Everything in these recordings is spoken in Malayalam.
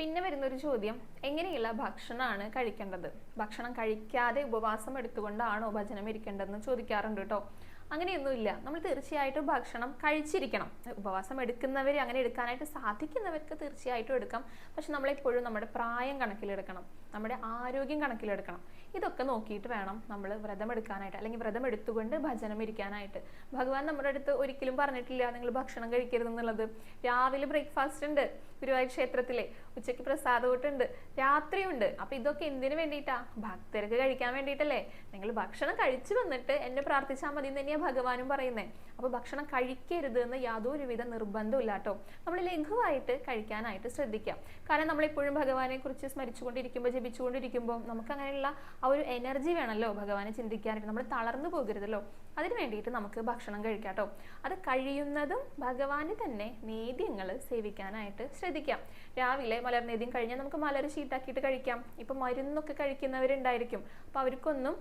പിന്നെ വരുന്ന ഒരു ചോദ്യം എങ്ങനെയുള്ള ഭക്ഷണമാണ് കഴിക്കേണ്ടത്? ഭക്ഷണം കഴിക്കാതെ ഉപവാസം എടുത്തുകൊണ്ടാണോ ഭജനം ഇരിക്കേണ്ടതെന്ന് ചോദിക്കാറുണ്ട് കേട്ടോ അങ്ങനെയൊന്നുമില്ല. നമ്മൾ തീർച്ചയായിട്ടും ഭക്ഷണം കഴിച്ചിരിക്കണം. ഉപവാസം എടുക്കുന്നവർ അങ്ങനെ എടുക്കാനായിട്ട് സാധിക്കുന്നവർക്ക് തീർച്ചയായിട്ടും എടുക്കാം. പക്ഷെ നമ്മളെപ്പോഴും നമ്മുടെ പ്രായം കണക്കിലെടുക്കണം. നമ്മുടെ ആരോഗ്യം കണക്കിലെടുക്കണം. ഇതൊക്കെ നോക്കിയിട്ട് വേണം നമ്മൾ വ്രതം എടുക്കാനായിട്ട് അല്ലെങ്കിൽ വ്രതം എടുത്തുകൊണ്ട് ഭജനം ഇരിക്കാനായിട്ട്. ഭഗവാൻ നമ്മുടെ അടുത്ത് ഒരിക്കലും പറഞ്ഞിട്ടില്ല നിങ്ങൾ ഭക്ഷണം കഴിക്കരുത് എന്നുള്ളത്. രാവിലെ ബ്രേക്ക്ഫാസ്റ്റ് ഉണ്ട് ഗുരുവായൂർ ക്ഷേത്രത്തിലെ. ഉച്ചയ്ക്ക് പ്രസാദകൂട്ടുണ്ട് രാത്രിയുണ്ട്. അപ്പൊ ഇതൊക്കെ എന്തിനു വേണ്ടിയിട്ടാ? ഭക്തർക്ക് കഴിക്കാൻ വേണ്ടിയിട്ടല്ലേ? നിങ്ങൾ ഭക്ഷണം കഴിച്ചു വന്നിട്ട് എന്നെ പ്രാർത്ഥിച്ചാൽ മതി എന്ന് തന്നെയാ ഭഗവാനും പറയുന്നേ. അപ്പൊ ഭക്ഷണം കഴിക്കരുത് എന്ന് യാതൊരുവിധ നിർബന്ധമില്ല കേട്ടോ നമ്മൾ ലഘുവായിട്ട് കഴിക്കാനായിട്ട് ശ്രദ്ധിക്കാം. കാരണം നമ്മളെപ്പോഴും ഭഗവാനെ കുറിച്ച് സ്മരിച്ചുകൊണ്ടിരിക്കുമ്പോൾ ജപിച്ചുകൊണ്ടിരിക്കുമ്പോൾ നമുക്ക് അങ്ങനെയുള്ള ആ ഒരു എനർജി വേണമല്ലോ ഭഗവാനെ ചിന്തിക്കാനായിട്ട്. നമ്മൾ തളർന്നു പോകരുതല്ലോ. അതിന് വേണ്ടിയിട്ട് നമുക്ക് ഭക്ഷണം കഴിക്കാം കേട്ടോ അത് കഴിയുന്നതും ഭഗവാന് തന്നെ നേദ്യങ്ങൾ സേവിക്കാനായിട്ട് ശ്രദ്ധിക്കാം. രാവിലെ മലർനേദ്യം കഴിഞ്ഞാൽ നമുക്ക് മലർ ഷീട്ടാക്കിയിട്ട് കഴിക്കാം. ഇപ്പൊ മരുന്നൊക്കെ കഴിക്കുന്നവരുണ്ടായിരിക്കും. അപ്പൊ അവർക്കൊന്നും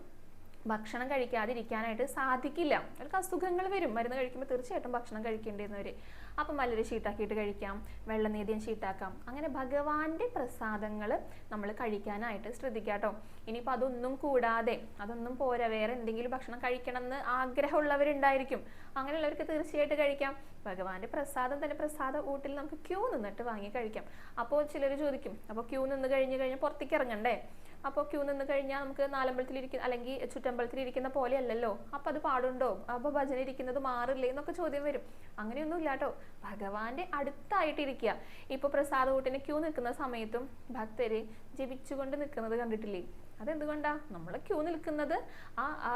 ഭക്ഷണം കഴിക്കാതിരിക്കാനായിട്ട് സാധിക്കില്ല. അവർക്ക് അസുഖങ്ങൾ വരും. മരുന്ന് കഴിക്കുമ്പോൾ തീർച്ചയായിട്ടും ഭക്ഷണം കഴിക്കേണ്ടിയിരുന്നവർ അപ്പം മലര് ഷീട്ടാക്കിയിട്ട് കഴിക്കാം. വെള്ളനേദ്യം ഷീട്ടാക്കാം അങ്ങനെ ഭഗവാന്റെ പ്രസാദങ്ങൾ നമ്മൾ കഴിക്കാനായിട്ട് ശ്രദ്ധിക്കാം കേട്ടോ ഇനിയിപ്പോൾ അതൊന്നും കൂടാതെ അതൊന്നും പോരാ. വേറെ എന്തെങ്കിലും ഭക്ഷണം കഴിക്കണം എന്ന് ആഗ്രഹമുള്ളവരുണ്ടായിരിക്കും. അങ്ങനെയുള്ളവർക്ക് തീർച്ചയായിട്ടും കഴിക്കാം. ഭഗവാന്റെ പ്രസാദം തന്നെ പ്രസാദ ഊട്ടിൽ നമുക്ക് ക്യൂ നിന്നിട്ട് വാങ്ങി കഴിക്കാം. അപ്പോൾ ചിലർ ചോദിക്കും അപ്പോൾ ക്യൂ നിന്ന് കഴിഞ്ഞ് കഴിഞ്ഞാൽ പുറത്തേക്ക് ഇറങ്ങണ്ടേ? അപ്പോൾ ക്യൂ നിന്ന് കഴിഞ്ഞാൽ നമുക്ക് നാലമ്പലത്തിലിരിക്കുന്ന അല്ലെങ്കിൽ അല്ലെങ്കിൽ ചുറ്റമ്പലത്തിൽ ഇരിക്കുന്ന പോലെ അല്ലല്ലോ അപ്പോൾ അത് പാടുണ്ടോ? അപ്പോൾ ഭജന ഇരിക്കുന്നത് മാറില്ലേ? എന്നൊക്കെ ചോദ്യം വരും. അങ്ങനെയൊന്നും ഇല്ല കേട്ടോ ഭഗവാന്റെ അടുത്തായിട്ട് ഇരിക്കുക ഇപ്പോൾ പ്രസാദ കൂട്ടിന് ക്യൂ നിൽക്കുന്ന സമയത്തും ഭക്തര് ജപിച്ചുകൊണ്ട് നിൽക്കുന്നത് കണ്ടിട്ടില്ലേ? അതെന്തുകൊണ്ടാ? നമ്മൾ ക്യൂ നിൽക്കുന്നത് ആ ആ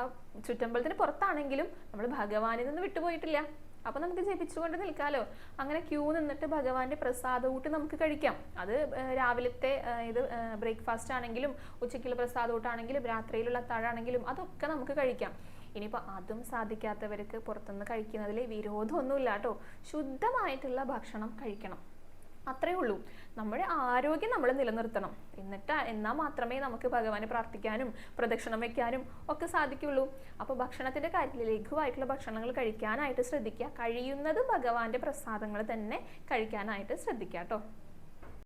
ചുറ്റമ്പലത്തിന് പുറത്താണെങ്കിലും നമ്മൾ ഭഗവാനിൽ നിന്ന് വിട്ടുപോയിട്ടില്ല. അപ്പൊ നമുക്ക് ജപിച്ചുകൊണ്ട് നിൽക്കാലോ. അങ്ങനെ ക്യൂ നിന്നിട്ട് ഭഗവാന്റെ പ്രസാദ ഊട്ട് നമുക്ക് കഴിക്കാം. അത് രാവിലത്തെ ഇത് ബ്രേക്ക്ഫാസ്റ്റ് ആണെങ്കിലും ഉച്ചയ്ക്കുള്ള പ്രസാദ ഊട്ടാണെങ്കിലും രാത്രിയിലുള്ള അത്താഴാണെങ്കിലും അതൊക്കെ നമുക്ക് കഴിക്കാം. ഇനിയിപ്പോൾ അതും സാധിക്കാത്തവർക്ക് പുറത്തുനിന്ന് കഴിക്കുന്നതിൽ വിരോധമൊന്നുമില്ല കേട്ടോ ശുദ്ധമായിട്ടുള്ള ഭക്ഷണം കഴിക്കണം. അത്രേ ഉള്ളൂ. നമ്മുടെ ആരോഗ്യം നമ്മൾ നിലനിർത്തണം. എന്നിട്ട് എന്നാൽ മാത്രമേ നമുക്ക് ഭഗവാനെ പ്രാർത്ഥിക്കാനും പ്രദക്ഷിണം വെക്കാനും ഒക്കെ സാധിക്കുള്ളൂ. അപ്പോൾ ഭക്ഷണത്തിന്റെ കാര്യത്തിൽ ലഘുവായിട്ടുള്ള ഭക്ഷണങ്ങൾ കഴിക്കാനായിട്ട് ശ്രദ്ധിക്കുക. കഴിയുന്നത് ഭഗവാന്റെ പ്രസാദങ്ങൾ തന്നെ കഴിക്കാനായിട്ട് ശ്രദ്ധിക്കുക കേട്ടോ.